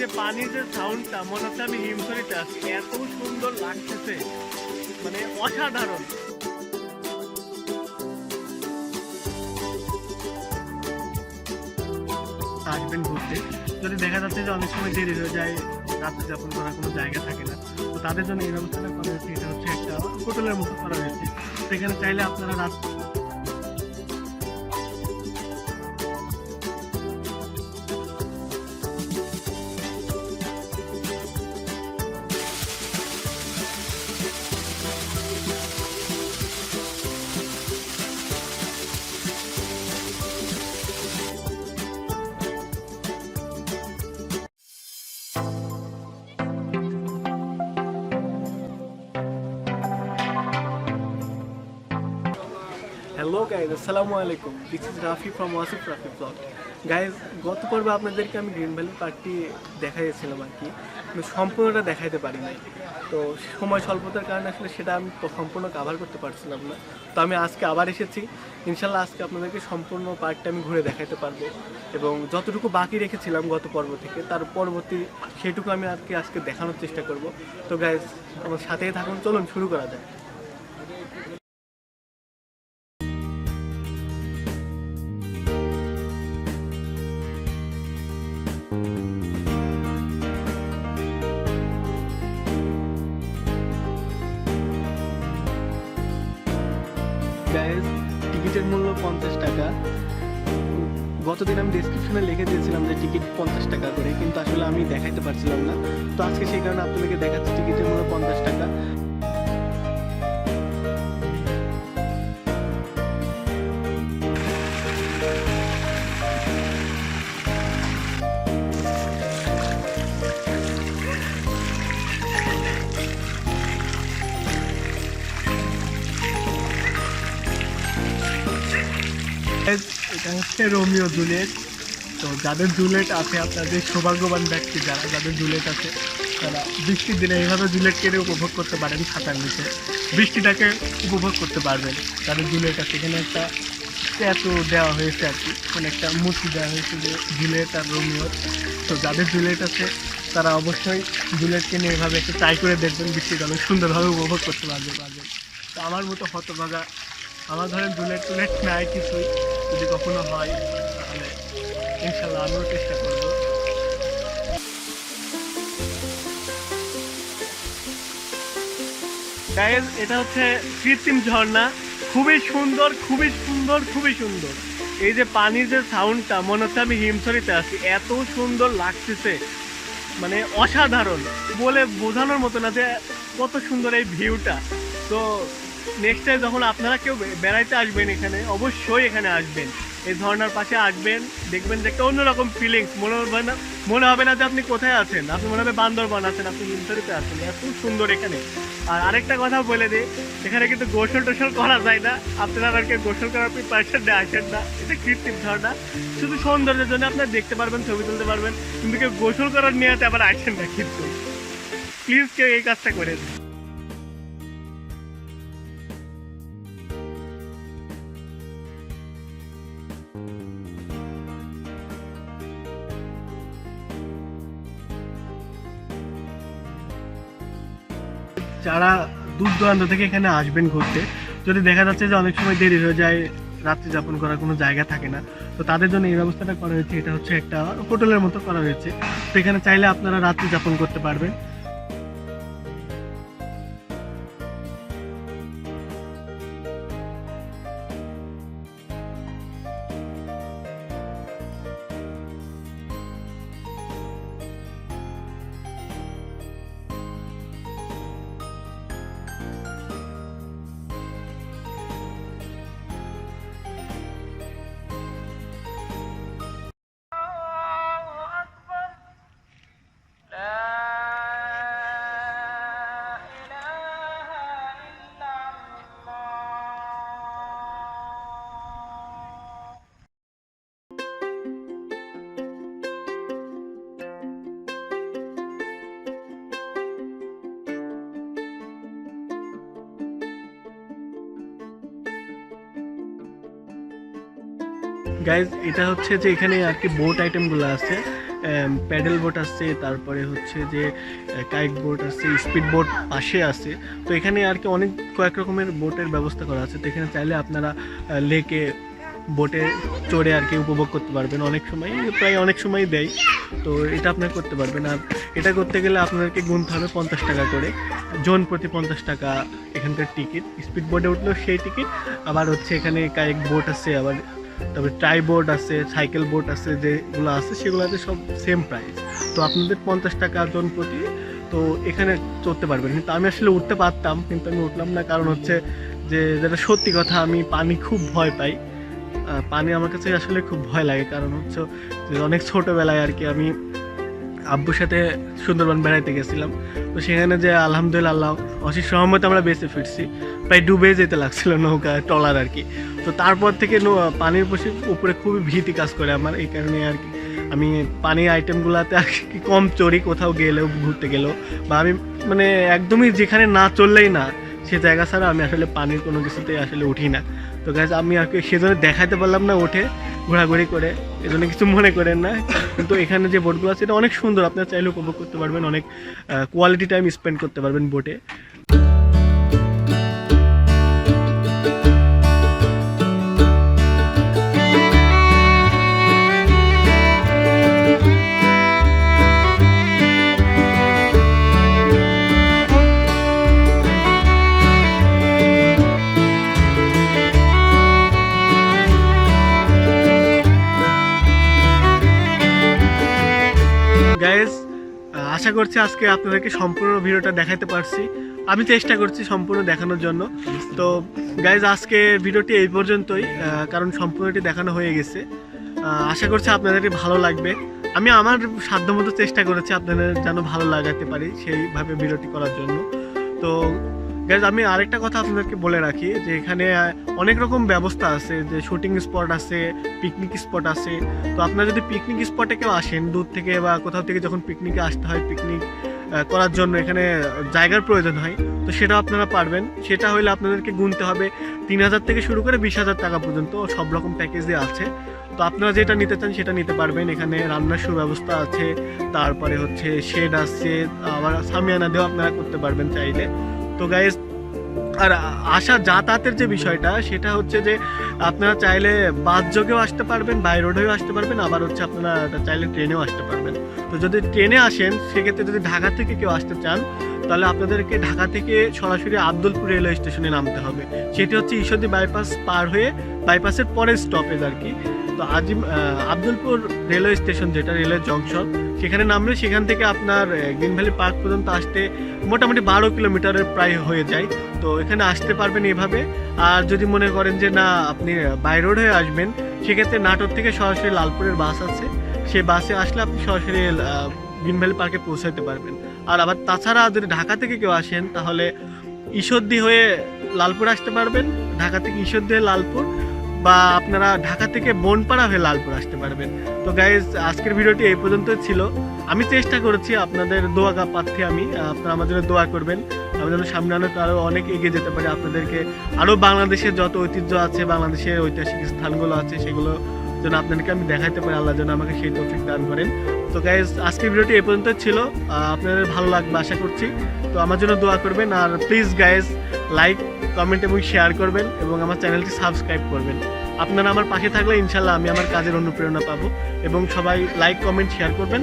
যে পানির যে সাউন্ডটা মনে হচ্ছে আমি হিমসরিতে আছি। এত সুন্দর লাগতেছে। মানে অসাধারণ। আসবেন ঘুরতে। যদি দেখা যাচ্ছে যে অনেক সময় দেরি হয়ে যায় রাত্রি যাপন করার কোনো জায়গা থাকে না, তো তাদের জন্য এই ব্যবস্থাটা করা হয়েছে। এটা হচ্ছে একটা হোটেলের মতো করা হয়েছে। সেখানে চাইলে আপনারা রাত হ্যালো গাইজ আসসালামু আলাইকুম this is Rafi from Wasif Rafi vlog guys গত পর্বে আপনাদেরকে আমি গ্রিন ভ্যালি পার্কটি দেখাইছিলাম আর কি। কিন্তু সম্পূর্ণটা দেখাইতে পারি নাই। তো সময় স্বল্পতার কারণে আসলে সেটা আমি সম্পূর্ণ কাভার করতে পারছিলাম না। তো আমি আজকে আবার এসেছি। ইনশাল্লাহ আজকে আপনাদেরকে সম্পূর্ণ পার্কটা আমি ঘুরে দেখাইতে পারব। এবং যতটুকু বাকি রেখেছিলাম গত পর্ব থেকে, তার পরবর্তী সেটুকু আমি আজকে আজকে দেখানোর চেষ্টা করব। তো গাইজ আমার সাথেই থাকুন। চলুন, শুরু করা যায় টিকিটের মূল্য পঞ্চাশ টাকা। গতদিন আমি ডিসক্রিপশনে লিখে দিয়েছিলাম যে টিকিট পঞ্চাশ টাকা করে, কিন্তু আসলে আমি দেখাইতে পারছিলাম না। তো আজকে সেই কারণে আপনাদেরকে দেখাচ্ছি টিকিটের মূল্য পঞ্চাশ টাকা। এটা হচ্ছে রোমিও জুলিয়েট। তো যাদের জুলেট আছে, আপনাদের সৌভাগ্যবান ব্যক্তি যারা, যাদের জুলেট আছে, তারা বৃষ্টির দিনে এইভাবে জুলেট কেটে উপভোগ করতে পারেন খাতার নিচে। বৃষ্টিটাকে উপভোগ করতে পারবেন। যাদের জুলেট আছে, এখানে একটা স্ট্যাচু দেওয়া হয়েছে আর কি। মানে একটা মূর্তি দেওয়া হয়েছে যে জুলেট আর রোমিওর তো যাদের জুলেট আছে, তারা অবশ্যই জুলেটকে নিয়ে এভাবে একটু ট্রাই করে দেখবেন। বৃষ্টিটা অনেক সুন্দরভাবে উপভোগ করতে পারবে পারবেন। তো আমার মতো হতভাগা আমার ধরেন বুলেট টুলেট নাই কিছুই। যদি কখনো হয়, তাহলে ইনশাল্লাহ আমিও চেষ্টা করব। গাইজ এটা হচ্ছে কৃত্রিম ঝর্ণা। খুবই সুন্দর খুবই সুন্দর খুবই সুন্দর। এই যে পানির যে সাউন্ডটা মনে হচ্ছে আমি হিমছড়িতে আছি। এত সুন্দর লাগতেছে। মানে অসাধারণ। বলে বোঝানোর মতো না যে কত সুন্দর এই ভিউটা। তো নেক্সট টাইম যখন আপনারা কেউ বেড়াইতে আসবেন এখানে, অবশ্যই এখানে আসবেন। এই ঝর্ণার পাশে আসবেন, দেখবেন যে একটা অন্যরকম ফিলিংস মনে হবে না, মনে হবে না যে আপনি কোথায় আছেন। আপনি মনে হবে বান্দরবান আছেন, আপনি হিমসরিতে আছেন। এত সুন্দর এখানে। আর আরেকটা কথা বলে দিই, এখানে কিন্তু গোসল টোসল করা যায় না। আপনারা কেউ গোসল করার প্রিপারেশন আসেন না। এটা কৃত্রিম ঝর্ণা। শুধু সৌন্দর্যের জন্য আপনারা দেখতে পারবেন, ছবি তুলতে পারবেন। কিন্তু কেউ গোসল করার নিয়ে আবার আসেন না কিন্তু। প্লিজ কেউ এই কাজটা করে যারা দূর দূরান্ত থেকে এখানে আসবেন ঘুরতে, যদি দেখা যাচ্ছে যে অনেক সময় দেরি হয়ে যায়, রাত্রি যাপন করার কোনো জায়গা থাকে না, তো তাদের জন্য এই ব্যবস্থাটা করা হয়েছে। এটা হচ্ছে একটা হোটেলের মতো করা হয়েছে। তো এখানে চাইলে আপনারা রাত্রি যাপন করতে পারবেন। গাইজ এটা হচ্ছে যে এখানে আর কি বোট আইটেমগুলো আছে প্যাডেল বোট আছে, তারপরে হচ্ছে যে কাইক বোট আছে স্পিড বোট পাশে আছে। তো এখানে আর কি অনেক কয়েক রকমের বোটের ব্যবস্থা করা আছে। তো এখানে চাইলে আপনারা লেকে বোটে চড়ে আর কি উপভোগ করতে পারবেন। অনেক সময়, প্রায় অনেক সময় দেয়। তো এটা আপনারা করতে পারবেন। আর এটা করতে গেলে আপনাদেরকে গুনতে হবে পঞ্চাশ টাকা করে। জন প্রতি পঞ্চাশ টাকা এখানকার টিকিট স্পিড বোটে উঠলেও সেই টিকিট আবার হচ্ছে এখানে কায়েক বোট আছে, আবার তারপরে ট্রাই বোর্ড আছে সাইকেল বোর্ড আছে, যেগুলো আছে, সেগুলোতে সব সেম প্রাইস তো আপনাদের পঞ্চাশ টাকা জন প্রতি, তো এখানে চড়তে পারবেন। কিন্তু আমি আসলে উঠতে পারতাম, কিন্তু আমি উঠলাম না। কারণ হচ্ছে যে, যেটা সত্যি কথা, আমি পানি খুব ভয় পাই। পানি আমার কাছে আসলে খুব ভয় লাগে। কারণ হচ্ছে যে, অনেক ছোটোবেলায় আর কি আমি আব্বুর সাথে সুন্দরবন বেড়াইতে গেছিলাম। তো সেখানে যে আলহামদুলিল্লাহ আল্লাহ অশেষ সহমতে আমরা বেঁচে ফিরছি। প্রায় ডুবে যেতে লাগছিল নৌকা, ট্রলার আর কি। তো তারপর থেকে পানির উপরে খুবই ভীতি কাজ করে আমার, এই কারণে আর কি। আমি পানির আইটেমগুলোতে আর কি কম চড়ি কোথাও গেলেও, ঘুরতে গেলেও, বা আমি মানে একদমই যেখানে না চললেই না, সে জায়গা ছাড়া আমি আসলে পানির কোনো কিছুতে আসলে উঠি না। তো গাছ আমি আর কি সেজন্য দেখাতে পারলাম না উঠে, ঘোরাঘুরি করে। এজন্য কিছু মনে করেন না। কিন্তু এখানে যে বোটগুলো আছে, এটা অনেক সুন্দর। আপনারা চাইলে উপভোগ করতে পারবেন, অনেক কোয়ালিটি টাইম স্পেন্ড করতে পারবেন বোটে করছি আজকে আপনাদেরকে সম্পূর্ণ ভিডিওটা দেখাতে পারছি। আমি চেষ্টা করছি সম্পূর্ণ দেখানোর জন্য। তো গাইজ আজকে ভিডিওটি এই পর্যন্তই কারণ সম্পূর্ণটি দেখানো হয়ে গেছে। আশা করছি আপনাদেরকে ভালো লাগবে। আমি আমার সাধ্যমতো চেষ্টা করেছি আপনাদের যেন ভালো লাগাতে পারি সেইভাবে ভিডিওটি করার জন্য। তো গাইজ আমি আরেকটা কথা আপনাদেরকে বলে রাখি যে এখানে অনেক রকম ব্যবস্থা আছে, যে শুটিং স্পট আছে পিকনিক স্পট আছে। তো আপনারা যদি পিকনিক স্পটে কেউ আসেন, দূর থেকে বা কোথাও থেকে যখন পিকনিকে আসতে হয় পিকনিক করার জন্য এখানে জায়গার প্রয়োজন হয়, তো সেটা আপনারা পারবেন। সেটা হলে আপনাদেরকে গুনতে হবে তিন হাজার থেকে শুরু করে বিশ হাজার টাকা পর্যন্ত সব রকম প্যাকেজে আছে। তো আপনারা যেটা নিতে চান সেটা নিতে পারবেন। এখানে রান্নার সুব্যবস্থা আছে, তারপরে হচ্ছে শেড আছে, আবার সামিয়ানা দিয়েও আপনারা করতে পারবেন চাইলে। তো গাইজ আর আসা যাতায়াতের যে বিষয়টা, সেটা হচ্ছে যে আপনারা চাইলে বাস যোগেও আসতে পারবেন বাই রোডেও আসতে পারবেন, আবার হচ্ছে আপনারা চাইলে ট্রেনেও আসতে পারবেন। তো যদি ট্রেনে আসেন, সেক্ষেত্রে যদি ঢাকা থেকে কেউ আসতে চান তাহলে আপনাদেরকে ঢাকা থেকে সরাসরি আব্দুলপুর রেলওয়ে স্টেশনে নামতে হবে। সেটি হচ্ছে ঈশ্বরদী বাইপাস পার হয়ে বাইপাসের পরের স্টপেজ আর কি। তো আজিম আব্দুলপুর রেলওয়ে স্টেশন যেটা, রেলওয়ে জংশন সেখানে নামলে সেখান থেকে আপনার গ্রিন ভ্যালি পার্ক পর্যন্ত আসতে মোটামুটি বারো কিলোমিটারের প্রায় হয়ে যায়। তো এখানে আসতে পারবেন এভাবে। আর যদি মনে করেন যে না, আপনি বাই রোড হয়ে আসবেন, সেক্ষেত্রে নাটোর থেকে সরাসরি লালপুরের বাস আছে। সেই বাসে আসলে আপনি সরাসরি গ্রিন ভ্যালি পার্কে পৌঁছাতে পারবেন। আর আবার তাছাড়া যদি ঢাকা থেকে কেউ আসেন, তাহলে ঈশ্বরদী হয়ে লালপুর আসতে পারবেন, ঢাকা থেকে ঈশ্বরদী হয়ে লালপুর, বা আপনারা ঢাকা থেকে বনপাড়া হয়ে লালপুর আসতে পারবেন। তো গাইজ আজকের ভিডিওটি এই পর্যন্ত ছিল। আমি চেষ্টা করেছি আপনাদের দোয়া পাচ্ছি আমি, আপনারা জন্য দোয়া করবেন। আমি যেন সামনে অনেক আরও অনেক এগিয়ে যেতে পারি আপনাদেরকে। আরও বাংলাদেশের যত ঐতিহ্য আছে, বাংলাদেশের ঐতিহাসিক স্থানগুলো আছে, সেগুলো যেন আপনাদেরকে আমি দেখাতে পারি। আল্লাহ যেন আমাকে সেই তৌফিক দান করেন। তো গাইজ আজকের ভিডিওটি এ পর্যন্ত ছিল। আপনাদের ভালো লাগবে আশা করছি। তো আমার জন্য দোয়া করবেন আর প্লিজ গাইজ লাইক কমেন্ট এবং শেয়ার করবেন এবং আমার চ্যানেলটি সাবস্ক্রাইব করবেন। আপনারা আমার পাশে থাকলে ইনশাল্লাহ আমি আমার কাজের অনুপ্রেরণা পাবো এবং সবাই লাইক কমেন্ট শেয়ার করবেন।